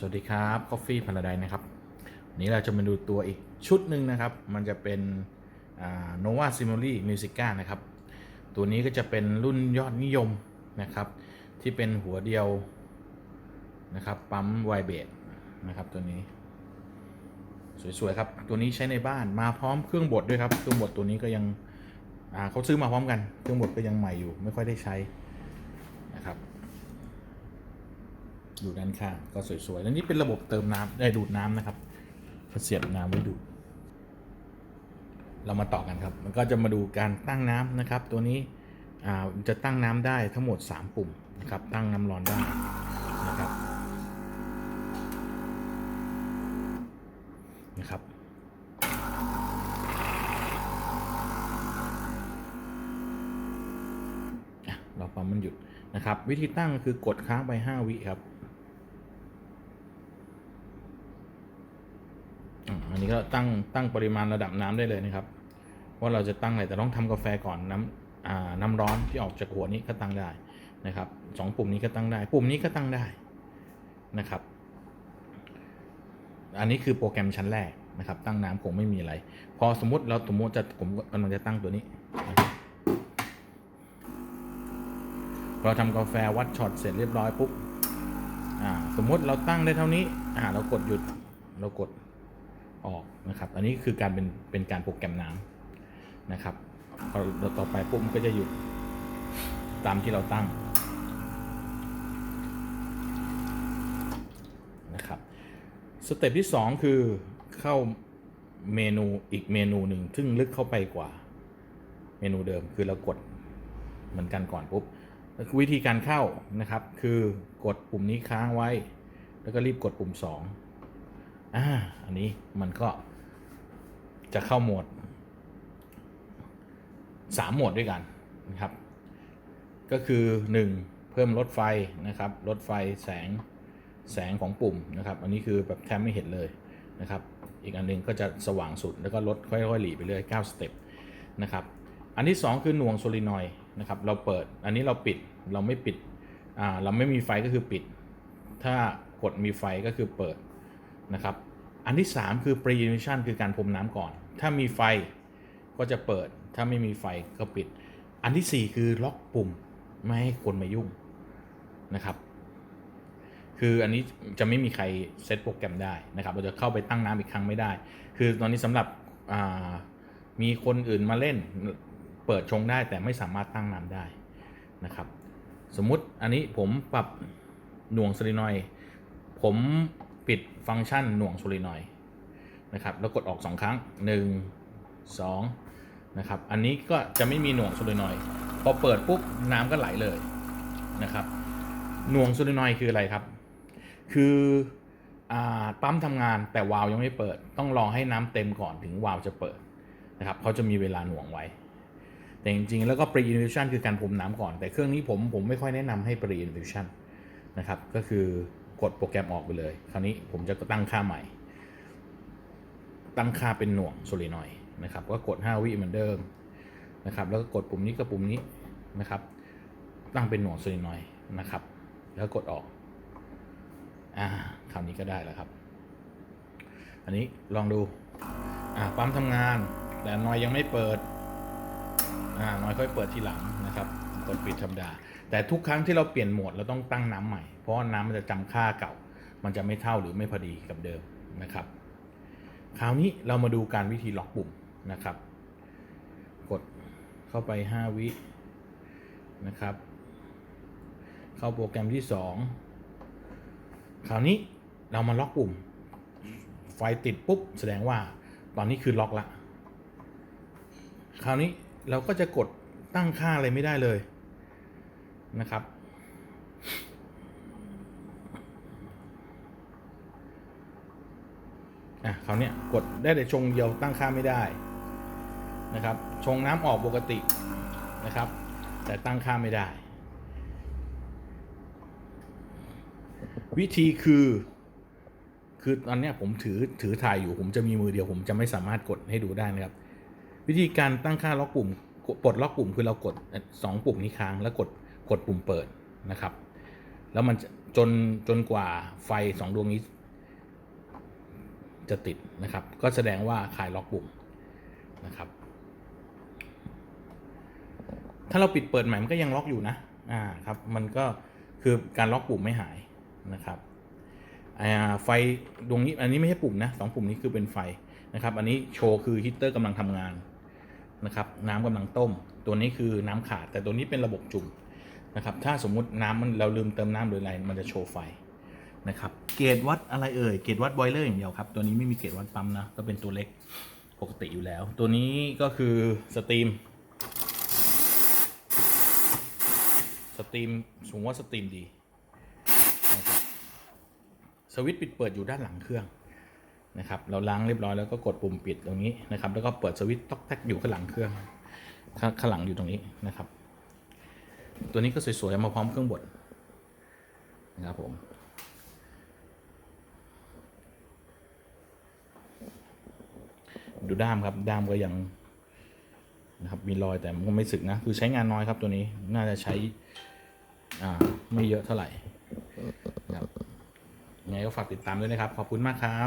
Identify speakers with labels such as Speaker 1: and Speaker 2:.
Speaker 1: สวัสดีครับ Coffee Paradise นะครับวันนี้เราจะมาดูตัวอีกชุดหนึ่งนะครับ มันจะเป็นอ่า Nova Simile Musica นะครับ ตัวนี้ก็จะเป็นรุ่นยอดนิยมนะครับ ที่เป็นหัวเดียวนะครับ ปั๊มไวเบดนะครับตัวนี้ สวย ๆ ครับ ตัวนี้ใช้ในบ้านมาพร้อมเครื่องบดด้วยครับ เครื่องบดตัวนี้ก็ยังเขาซื้อมาพร้อมกัน เครื่องบดก็ยังใหม่อยู่ ไม่ค่อยได้ใช้นะครับ อยู่ด้านข้างก็สวยๆ แล้วนี่เป็นระบบเติมน้ำได้ดูดน้ำนะครับเสียบน้ำไว้ดูดเรามาต่อกันครับ มันก็จะมาดูการตั้งน้ำนะครับ ตัวนี้จะตั้งน้ำได้ทั้งหมด 3 ปุ่มนะครับ ตั้งน้ำร้อนได้นะครับนะครับเราปั๊มมันหยุดนะครับ วิธีตั้งคือกดค้างไป 5 วิครับ อันนี้ก็ตั้งตั้งปริมาณระดับน้ำได้เลยนะครับ ว่าเราจะตั้งอะไรแต่ต้องทำกาแฟก่อนน้ำน้ำร้อนที่ออกจากหัวนี้ก็ตั้งได้นะครับสองปุ่มนี้ก็ตั้งได้ ปุ่มนี้ก็ตั้งได้นะครับ อันนี้คือโปรแกรมชั้นแรกนะครับ ตั้งน้ำคงไม่มีอะไร พอสมมติเราสมมติจะผมกำลังจะตั้งตัวนี้เราทำกาแฟวัดช็อตเสร็จเรียบร้อยปุ๊บสมมติเราตั้งได้เท่านี้อ่าเรากดหยุดเรากด ออกนะครับ อันนี้คือการเป็นเป็นการโปรแกรมน้ำนะครับพอเราต่อไปปุ๊บมันก็จะหยุดตามที่เราตั้งนะครับสเต็ปที่ 2 คือเข้าเมนูอีกเมนูหนึ่งซึ่งลึกเข้าไปกว่าเมนูเดิมคือเรากดเหมือนกันก่อนปุ๊บวิธีการเข้านะครับ คือกดปุ่มนี้ค้างไว้ แล้วก็รีบกดปุ่ม 2 อ่าอันนี้มันก็จะเข้าโหมด3โหมดด้วยกันนะครับ ก็คือ 1 เพิ่มลดไฟนะครับลดไฟแสงแสงของปุ่มนะครับ อันนี้คือแบบแทบไม่เห็นเลยนะครับ อีกอันหนึงก็จะสว่างสุดแล้วก็ลดค่อยๆหลีไปเรื่อย9สเต็ปนะครับ อันที่ 2 คือหน่วงโซลินอยด์นะครับ เราเปิด อันนี้เราปิด เราไม่ปิด อ่า เราไม่มีไฟก็คือปิด ถ้ากดมีไฟก็คือเปิด นะครับ อันที่ 3 คือ pre ignition คือการพรมน้ำก่อน ถ้ามีไฟก็จะเปิด ถ้าไม่มีไฟก็ปิด อันที่ 4 คือล็อกปุ่มไม่ให้คนมายุ่งนะครับ คืออันนี้จะไม่มีใครเซตโปรแกรมได้นะครับ เราจะเข้าไปตั้งน้ำอีกครั้งไม่ได้ คือตอนนี้สำหรับมีคนอื่นมาเล่นเปิดชงได้แต่ไม่สามารถตั้งน้ำได้นะครับ สมมุติอันนี้ผมปรับหน่วงโซลินอย ผม ปิดฟังก์ชันหน่วงโซลินอยนะครับแล้วกดออก2ครั้ง 1 2นะครับอันนี้ก็จะไม่มีหน่วงโซลินอยพอเปิดปุ๊บน้ำก็ไหลเลยนะครับหน่วงโซลินอยคืออะไรครับ คืออปั๊มทำงานแต่วาล์วยังไม่เปิด ต้องรอให้น้ำเต็มก่อนถึงวาล์วจะเปิดนะครับเขาจะมีเวลาหน่วงไว้ แต่จริงๆ แล้วก็ pre infusion คือการพรมน้ำก่อน แต่เครื่องนี้ผมผมไม่ค่อยแนะนำให้ pre infusion นะครับก็คือ กดโปรแกรมออกไปเลย คราวนี้ผมจะตั้งค่าใหม่ ตั้งค่าเป็นหน่วงโซลินอยนะครับ ก็กด 5 วิเหมือนเดิมนะครับ แล้วก็กดปุ่มนี้กับปุ่มนี้นะครับ ตั้งเป็นหน่วงโซลินอยนะครับ แล้วกดออก อ่า คราวนี้ก็ได้แล้วครับ อันนี้ลองดู อ่า ปั๊มทำงาน แต่นอยยังไม่เปิด อ่าน้อยค่อยเปิดทีหลังนะครับ กดปิดธรรมดา แต่ทุกครั้งที่เราเปลี่ยนโหมดเราต้องตั้งน้ำใหม่ เพราะน้ำมันจะจำค่าเก่า มันจะไม่เท่าหรือไม่พอดีกับเดิมนะครับ คราวนี้เรามาดูการวิธีล็อกปุ่มนะครับ กดเข้าไป 5 วินะครับ เข้าโปรแกรมที่ 2 คราวนี้เรามาล็อกปุ่ม ไฟติดปุ๊บแสดงว่าตอนนี้คือล็อกละ คราวนี้เราก็จะกดตั้งค่าอะไรไม่ได้เลย นะครับ อะคราวเนี้ยกดได้แต่ชงเดียวตั้งค่าไม่ได้นะครับ ชงน้ำออกปกตินะครับ แต่ตั้งค่าไม่ได้ วิธีคือ คือตอนเนี้ยผมถือถือถ่ายอยู่ผมจะมีมือเดียว ผมจะไม่สามารถกดให้ดูได้นะครับ วิธีการตั้งค่าล็อกปุ่มปลดล็อกปุ่มคือเรากดสองปุ่มนี้ค้างแล้วกด กดปุ่มเปิดนะครับ แล้วมันจนจนกว่าไฟสองดวงนี้ จะติดนะครับ ก็แสดงว่าคลายล็อกปุ่มนะครับ ถ้าเราปิดเปิดใหม่มันก็ยังล็อกอยู่นะอ่าครับมันก็คือการล็อกปุ่มไม่หายนะครับอ่าไฟดวงนี้อันนี้ไม่ใช่ปุ่มนะสองปุ่มนี้คือเป็นไฟนะครับ อันนี้โชว์คือฮีตเตอร์กำลังทำงานนะครับ น้ำกำลังต้ม ตัวนี้คือน้ำขาด แต่ตัวนี้เป็นระบบจุ่ม นะครับ ถ้าสมมุติน้ำมันเราลืมเติมน้ำหรืออะไร มันจะโชว์ไฟนะครับ เกจวัดอะไรเอ่ย เกจวัดบอยเลอร์อย่างเดียวครับ ตัวนี้ไม่มีเกจวัดปั๊มนะ ก็เป็นตัวเล็กปกติอยู่แล้ว ตัวนี้ก็คือสตรีม สตรีมสูงว่าสตรีมดีนะครับสวิตช์ปิดเปิดอยู่ด้านหลังเครื่องนะครับ เราล้างเรียบร้อยแล้วก็กดปุ่มปิดตรงนี้นะครับ แล้วก็เปิดสวิตช์ต๊อกแท็กอยู่ข้างหลังเครื่อง ข้างข้างหลังอยู่ตรงนี้นะครับ ตัวนี้ก็สวยๆมาพร้อมเครื่องบดนะครับผมดูด้ามครับด้ามก็ยังนะครับมีรอยแต่มันก็ไม่สึกนะ คือใช้งานน้อยครับตัวนี้น่าจะใช้อ่าไม่เยอะเท่าไหร่นะครับยังไงก็ฝากติดตามด้วยนะครับ ขอบคุณมากครับ